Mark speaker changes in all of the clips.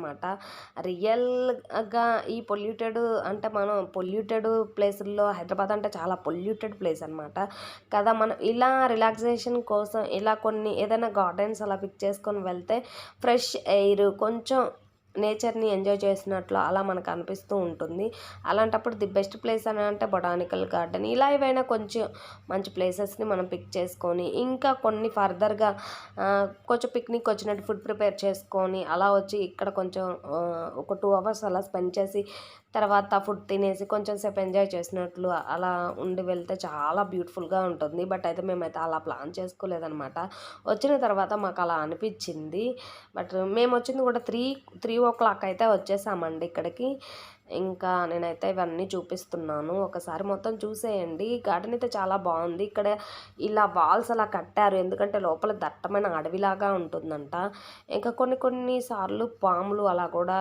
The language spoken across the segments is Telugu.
Speaker 1: అనమాట రియల్గా ఈ పొల్యూటెడ్ అంటే మనం పొల్యూటెడ్ ప్లేసుల్లో హైదరాబాద్ అంటే చాలా పొల్యూటెడ్ ప్లేస్ అనమాట కదా మనం ఇలా రిలాక్సేషన్ కోసం ఇలా కొన్ని ఏదైనా గార్డెన్స్ అలా పిక్ చేసుకొని వెళ్తే ఫ్రెష్ ఎయిర్ కొంచెం నేచర్ని ఎంజాయ్ చేసినట్లు అలా మనకు అనిపిస్తూ ఉంటుంది. అలాంటప్పుడు ది బెస్ట్ ప్లేస్ అని అంటే బొటానికల్ గార్డెన్. ఇలా ఏవైనా కొంచెం మంచి ప్లేసెస్ని మనం పిక్ చేసుకొని ఇంకా కొన్ని ఫర్దర్గా కొంచెం పిక్నిక్ వచ్చినట్టు ఫుడ్ ప్రిపేర్ చేసుకొని అలా వచ్చి ఇక్కడ కొంచెం ఒక టూ అవర్స్ అలా స్పెండ్ చేసి తర్వాత ఫుడ్ తినేసి కొంచెం సేపు ఎంజాయ్ చేసినట్లు అలా ఉండి వెళ్తే చాలా బ్యూటిఫుల్గా ఉంటుంది. బట్ అయితే మేమైతే అలా ప్లాన్ చేసుకోలేదనమాట వచ్చిన తర్వాత మాకు అలా అనిపించింది. బట్ మేము వచ్చింది కూడా త్రీ త్రీ ఓ క్లాక్ అయితే వచ్చేసామండి ఇక్కడికి. ఇంకా నేనైతే ఇవన్నీ చూపిస్తున్నాను. ఒకసారి మొత్తం చూసేయండి. గార్డెన్ అయితే చాలా బాగుంది. ఇక్కడ ఇలా వాల్స్ అలా కట్టారు. ఎందుకంటే లోపల దట్టమైన అడవిలాగా ఉంటుందంట. ఇంకా కొన్ని కొన్ని సార్లు పాములు అలా కూడా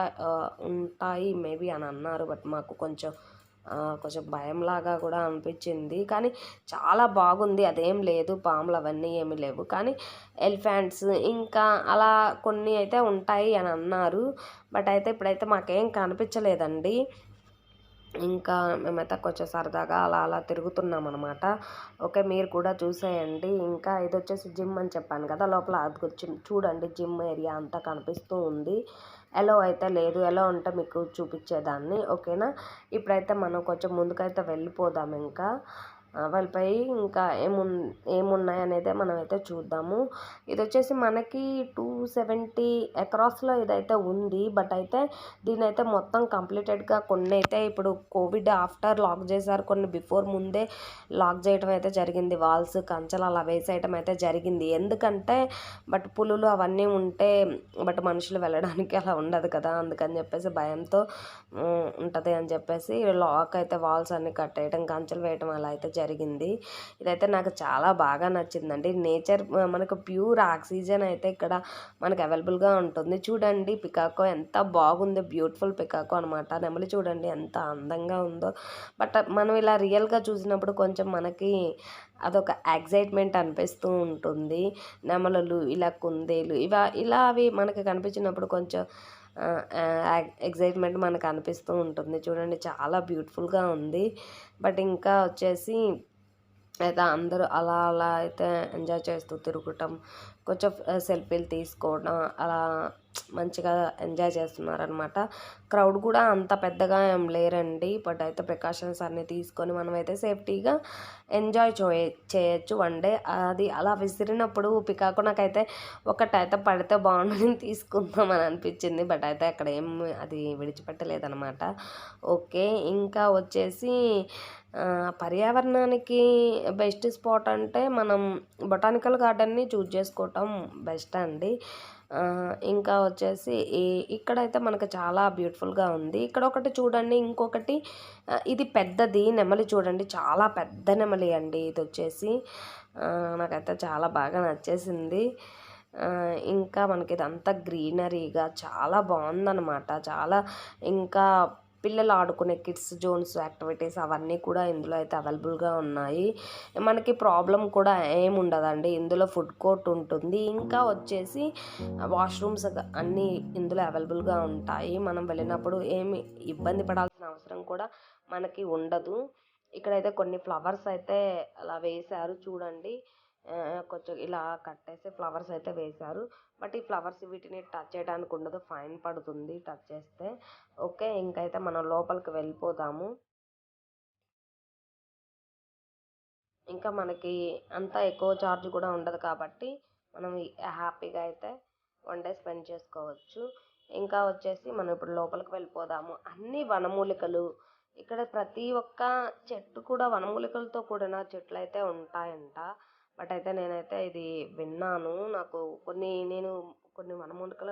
Speaker 1: ఉంటాయి మేబీ అని అన్నారు. బట్ మాకు కొంచెం కొంచెం భయంలాగా కూడా అనిపించింది. కానీ చాలా బాగుంది. అదేం లేదు. పాములు అవన్నీ ఏమీ లేవు. కానీ ఎలిఫెంట్స్ ఇంకా అలా కొన్ని అయితే ఉంటాయి అని అన్నారు. బట్ అయితే ఇప్పుడైతే మాకేం కనిపించలేదండి. ఇంకా మేమైతే కొంచెం సరదాగా అలా అలా తిరుగుతున్నాం అనమాట ఓకే మీరు కూడా చూసేయండి. ఇంకా ఇది వచ్చేసి జిమ్ అని చెప్పాను కదా. లోపల అది చూడండి. జిమ్ ఏరియా అంతా కనిపిస్తూ ఉంది. ఎలో అయితే లేదు ఎలో ఉంటే మీకు చూపించేదాన్ని. ఓకేనా? ఇప్పుడైతే మనం కొంచెం ముందుకైతే వెళ్ళిపోదాం ఇంకా. వాళ్ళపై ఇంకా ఏమున్ ఏమున్నాయి అనేది మనమైతే చూద్దాము. ఇది వచ్చేసి మనకి టూ సెవెంటీ అక్రాస్లో ఇదైతే ఉంది. బట్ అయితే దీని అయితే మొత్తం కంప్లీటెడ్గా కొన్ని అయితే ఇప్పుడు కోవిడ్ ఆఫ్టర్ లాక్ చేశారు. కొన్ని బిఫోర్ ముందే లాక్ చేయడం అయితే జరిగింది. వాల్స్ కంచెలు అలా వేసేయటం అయితే జరిగింది. ఎందుకంటే బట్ పులులు అవన్నీ ఉంటే బట్ మనుషులు వెళ్ళడానికి అలా ఉండదు కదా. అందుకని చెప్పేసి భయంతో ఉంటుంది అని చెప్పేసి లాక్ అయితే వాల్స్ అన్ని కట్టేయడం కంచెలు వేయడం అలా అయితే జరిగింది. ఇదైతే నాకు చాలా బాగా నచ్చిందండి. నేచర్ మనకు ప్యూర్ ఆక్సిజన్ అయితే ఇక్కడ మనకు అవైలబుల్గా ఉంటుంది. చూడండి పికాకో ఎంత బాగుందో. బ్యూటిఫుల్ పికాకో అనమాట నెమలి చూడండి ఎంత అందంగా ఉందో. బట్ మనం ఇలా రియల్గా చూసినప్పుడు కొంచెం మనకి అదొక ఎగ్జైట్మెంట్ అనిపిస్తూ ఉంటుంది. నెమలలు ఇలా కుందేలు ఇవా ఇలా అవి మనకి కనిపించినప్పుడు కొంచెం ఎగ్జైట్మెంట్ మనకు అనిపిస్తూ ఉంటుంది. చూడండి చాలా బ్యూటిఫుల్గా ఉంది. బట్ ఇంకా వచ్చేసి అయితే అందరూ అలా అలా అయితే ఎంజాయ్ చేస్తూ తిరగటం కొంచెం సెల్ఫీలు తీసుకోవడం అలా మంచిగా ఎంజాయ్ చేస్తున్నారనమాట. క్రౌడ్ కూడా అంత పెద్దగా ఏం లేరండి. బట్ అయితే ప్రికాషన్స్ అన్నీ తీసుకొని మనమైతే సేఫ్టీగా ఎంజాయ్ చేయ చేయొచ్చు వన్ డే. అది అలా విసిరినప్పుడు పికాకు నాకైతే ఒకటైతే పడితే బాగుండని తీసుకుందామని అనిపించింది. బట్ అయితే అక్కడ ఏం అది విడిచిపెట్టలేదనమాట. ఓకే ఇంకా వచ్చేసి పర్యావరణానికి బెస్ట్ స్పాట్ అంటే మనం బొటానికల్ గార్డెన్ని చూజ్ చేసుకోవటం బెస్ట్ అండి. ఇంకా వచ్చేసి ఈ ఇక్కడైతే మనకు చాలా బ్యూటిఫుల్గా ఉంది. ఇక్కడ ఒకటి చూడండి ఇంకొకటి ఇది పెద్దది నెమలి చూడండి చాలా పెద్ద నెమలి అండి ఇది వచ్చేసి. నాకైతే చాలా బాగా నచ్చేసింది. ఇంకా మనకి ఇదంతా గ్రీనరీగా చాలా బాగుందన్నమాట. చాలా ఇంకా పిల్లలు ఆడుకునే కిడ్స్ జోన్స్ యాక్టివిటీస్ అవన్నీ కూడా ఇందులో అయితే అవైలబుల్గా ఉన్నాయి. మనకి ప్రాబ్లం కూడా ఏముండదండి ఇందులో ఫుడ్ కోర్ట్ ఉంటుంది. ఇంకా వచ్చేసి వాష్రూమ్స్ అన్నీ ఇందులో అవైలబుల్గా ఉంటాయి. మనం వెళ్ళినప్పుడు ఏమి ఇబ్బంది పడాల్సిన అవసరం కూడా మనకి ఉండదు. ఇక్కడైతే కొన్ని ఫ్లవర్స్ అయితే అలా వేశారు చూడండి. కొంచెం ఇలా కట్టేసి ఫ్లవర్స్ అయితే వేశారు. బట్ ఈ ఫ్లవర్స్ వీటిని టచ్ చేయడానికి ఉండదు. ఫైన్ పడుతుంది టచ్ చేస్తే. ఓకే ఇంకైతే మనం లోపలికి వెళ్ళిపోదాము. ఇంకా మనకి అంత ఎక్కువ ఛార్జ్ కూడా ఉండదు కాబట్టి మనం హ్యాపీగా అయితే వన్ డే స్పెండ్ చేసుకోవచ్చు. ఇంకా వచ్చేసి మనం ఇప్పుడు లోపలికి వెళ్ళిపోదాము. అన్ని వనమూలికలు. ఇక్కడ ప్రతి ఒక్క చెట్టు కూడా వనమూలికలతో కూడిన చెట్లు అయితే ఉంటాయంట. బట్ అయితే నేనైతే ఇది విన్నాను. నాకు కొన్ని నేను కొన్ని వనమూలికల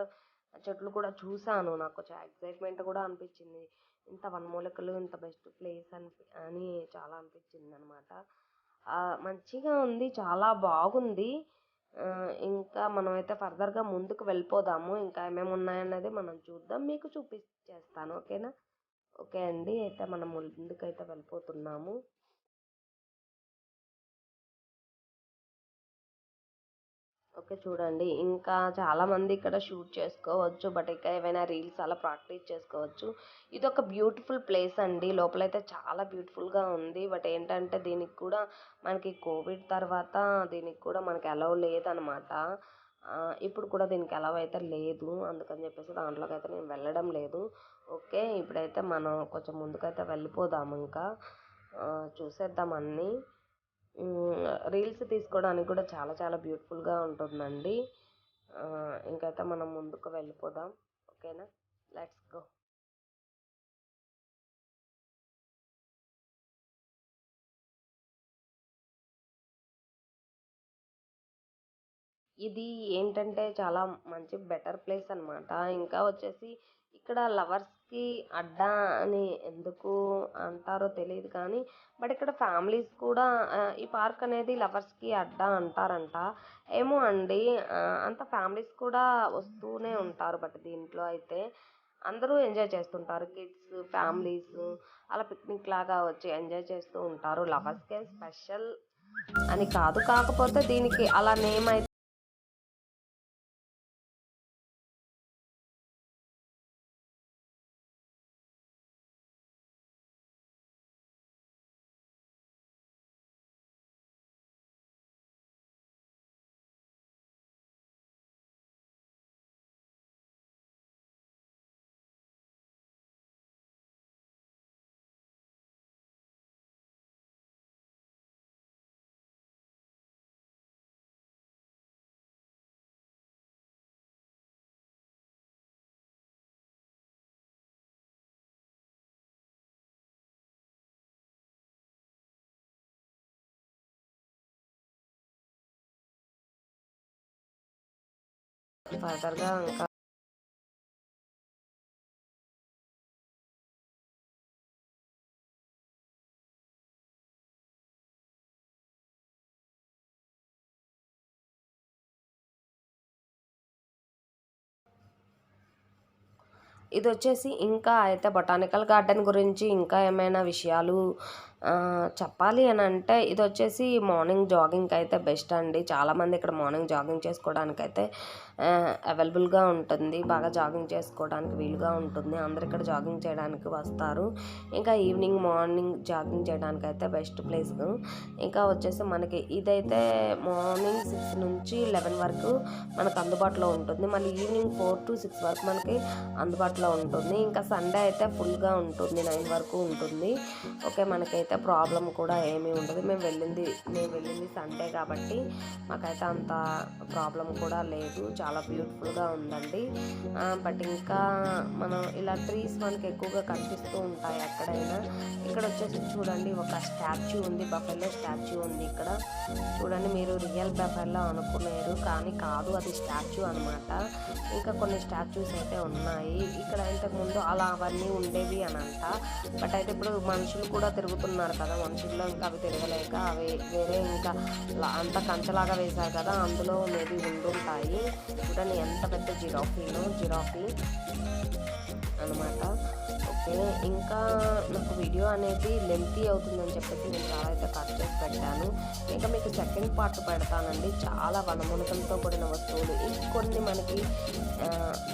Speaker 1: చెట్లు కూడా చూశాను నాకు కొంచెం ఎక్సైట్మెంట్ కూడా అనిపించింది. ఇంత వనమూలికలు ఇంత బెస్ట్ ప్లేస్ అని అని చాలా అనిపించింది అనమాట మంచిగా ఉంది. చాలా బాగుంది. ఇంకా మనమైతే ఫర్దర్గా ముందుకు వెళ్ళిపోదాము. ఇంకా ఏమేమి ఉన్నాయన్నది మనం చూద్దాం. మీకు చూపించేస్తాను ఓకేనా? ఓకే అండి. అయితే మనం ముందుకైతే వెళ్ళిపోతున్నాము. ఓకే చూడండి. ఇంకా చాలామంది ఇక్కడ షూట్ చేసుకోవచ్చు. బట్ ఇంకా ఏమైనా రీల్స్ అలా ప్రాక్టీస్ చేసుకోవచ్చు. ఇది ఒక బ్యూటిఫుల్ ప్లేస్ అండి. లోపలైతే చాలా బ్యూటిఫుల్గా ఉంది. బట్ ఏంటంటే దీనికి కూడా మనకి కోవిడ్ తర్వాత దీనికి కూడా మనకి అలౌ లేదనమాట. ఇప్పుడు కూడా దీనికి అలౌ అయితే లేదు. అందుకని చెప్పేసి దాంట్లోకి అయితే నేను వెళ్ళడం లేదు. ఓకే ఇప్పుడైతే మనం కొంచెం ముందుకైతే వెళ్ళిపోదాము ఇంకా. చూసేద్దాం అన్నీ. రీల్స్ తీసుకోవడానికి కూడా చాలా చాలా బ్యూటిఫుల్గా ఉంటుందండి. ఇంకైతే మనం ముందుకు వెళ్ళిపోదాం. ఓకేనా? Let's go. ఇది ఏంటంటే చాలా మంచి బెటర్ ప్లేస్ అనమాట ఇంకా వచ్చేసి ఇక్కడ లవర్స్కి అడ్డా అని ఎందుకు అంటారో తెలియదు కానీ బట్ ఇక్కడ ఫ్యామిలీస్ కూడా ఈ పార్క్ అనేది లవర్స్కి అడ్డా అంటారంట. ఏమో అండి అంత ఫ్యామిలీస్ కూడా వస్తూనే ఉంటారు బట్ దీంట్లో అయితే. అందరూ ఎంజాయ్ చేస్తుంటారు కిడ్స్ ఫ్యామిలీస్ అలా పిక్నిక్ లాగా వచ్చి ఎంజాయ్ చేస్తూ ఉంటారు. లవర్స్కే స్పెషల్ అని కాదు. కాకపోతే దీనికి అలా నేమ్ అయితే ఫర్దర్గా ఇంకా ఇది వచ్చేసి ఇంకా అయితే బొటానికల్ గార్డెన్ గురించి ఇంకా ఏమైనా విషయాలు చెప్పాలి అని అంటే ఇది వచ్చేసి మార్నింగ్ జాగింగ్కి అయితే బెస్ట్ అండి. చాలామంది ఇక్కడ మార్నింగ్ జాగింగ్ చేసుకోవడానికి అయితే అవైలబుల్గా ఉంటుంది. బాగా జాగింగ్ చేసుకోవడానికి వీలుగా ఉంటుంది. అందరు ఇక్కడ జాగింగ్ చేయడానికి వస్తారు. ఇంకా ఈవినింగ్ మార్నింగ్ జాగింగ్ చేయడానికి అయితే బెస్ట్ ప్లేస్. ఇంకా వచ్చేసి మనకి ఇదైతే మార్నింగ్ సిక్స్ నుంచి లెవెన్ వరకు మనకు అందుబాటులో ఉంటుంది. మళ్ళీ ఈవినింగ్ ఫోర్ టు సిక్స్ వరకు మనకి అందుబాటులో ఉంటుంది. ఇంకా సండే అయితే ఫుల్గా ఉంటుంది. నైన్ వరకు ఉంటుంది. ఓకే మనకైతే మాకైతే ప్రాబ్లం కూడా ఏమీ ఉండదు. మేము వెళ్ళింది మేము వెళ్ళింది సండే కాబట్టి మాకైతే అంత ప్రాబ్లం కూడా లేదు. చాలా బ్యూటిఫుల్గా ఉందండి. బట్ ఇంకా మనం ఇలా ట్రీస్ మనకి ఎక్కువగా కనిపిస్తూ ఉంటాయి ఎక్కడైనా. ఇక్కడ వచ్చేసి చూడండి ఒక స్టాచ్యూ ఉంది. బఫెల్లో స్టాచ్యూ ఉంది ఇక్కడ. చూడండి మీరు రియల్ బఫెల్లో అనుకున్నారు కానీ కాదు అది స్టాచ్యూ అనమాట ఇంకా కొన్ని స్టాచ్యూస్ అయితే ఉన్నాయి. ఇక్కడ ఇంతకుముందు అలా అవన్నీ ఉండేవి అని అంట బట్ అయితే ఇప్పుడు మనుషులు కూడా తిరుగుతున్నారు. ఉన్నారు కదా మనుషుల్లో ఇంకా అవి తిరగలేక అవి వేరే ఇంకా అంత కంచలాగా వేశారు కదా అందులో మేబీ ఉండుంటాయి. చూడండి ఎంత పెద్ద జిరాఫీను జిరాఫీ. అనమాట ఓకే ఇంకా నాకు వీడియో అనేది లెంతీ అవుతుందని చెప్పేసి నేను చాలా అయితే కట్ చేసి పెట్టాను. ఇంకా మీకు సెకండ్ పార్ట్ పెడతానండి. చాలా వనమూలకంతో కూడిన వస్తువులు. ఇంకొన్ని మనకి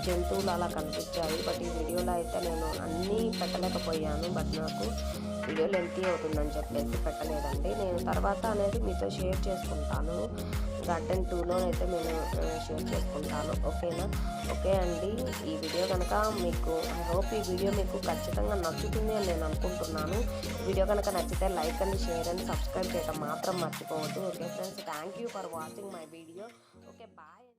Speaker 1: జంతువులు అలా కనిపించాయి. బట్ ఈ వీడియోలో అయితే నేను అన్నీ పెట్టలేకపోయాను. బట్ నాకు వీడియో లెంతీ అవుతుందని చెప్పేసి పెట్టలేదండి. నేను తర్వాత అనేది మీతో షేర్ చేసుకుంటాను. గార్డెన్ టూలో అయితే నేను షేర్ చేసుకుంటాను. ఓకేనా? ఓకే అండి. ఈ వీడియో కనుక మీకు ఐ హోప్ ఈ వీడియో మీకు ఖచ్చితంగా నచ్చుతుంది అని నేను అనుకుంటున్నాను. వీడియో కనుక నచ్చితే like and share and subscribe చేయడం మాత్రం మర్చిపోవద్దు. Okay friends thank you for watching my video okay bye